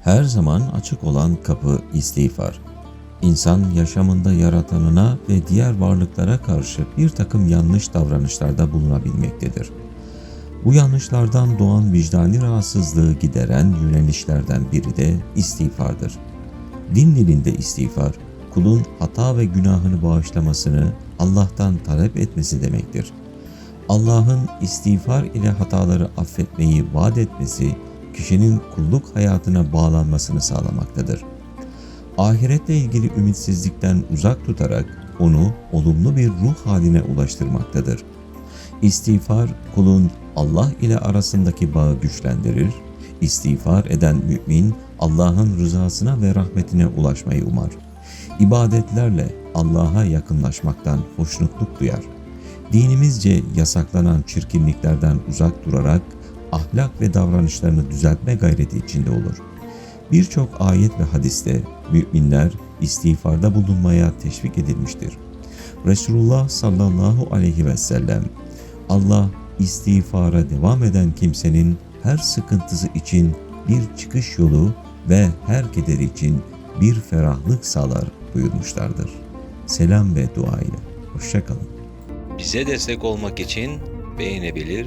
Her zaman açık olan kapı istiğfar. İnsan yaşamında yaratanına ve diğer varlıklara karşı bir takım yanlış davranışlarda bulunabilmektedir. Bu yanlışlardan doğan vicdani rahatsızlığı gideren yönelişlerden biri de istiğfardır. Din dilinde istiğfar, kulun hata ve günahını bağışlamasını Allah'tan talep etmesi demektir. Allah'ın istiğfar ile hataları affetmeyi vaat etmesi, kişinin kulluk hayatına bağlanmasını sağlamaktadır. Ahiretle ilgili ümitsizlikten uzak tutarak onu olumlu bir ruh haline ulaştırmaktadır. İstiğfar kulun Allah ile arasındaki bağı güçlendirir. İstiğfar eden mümin Allah'ın rızasına ve rahmetine ulaşmayı umar. İbadetlerle Allah'a yakınlaşmaktan hoşnutluk duyar. Dinimizce yasaklanan çirkinliklerden uzak durarak ahlak ve davranışlarını düzeltme gayreti içinde olur. Birçok ayet ve hadiste müminler istiğfarda bulunmaya teşvik edilmiştir. Resulullah sallallahu aleyhi ve sellem Allah istiğfara devam eden kimsenin her sıkıntısı için bir çıkış yolu ve her kederi için bir ferahlık sağlar buyurmuşlardır. Selam ve dua ile. Hoşçakalın. Bize destek olmak için beğenebilir,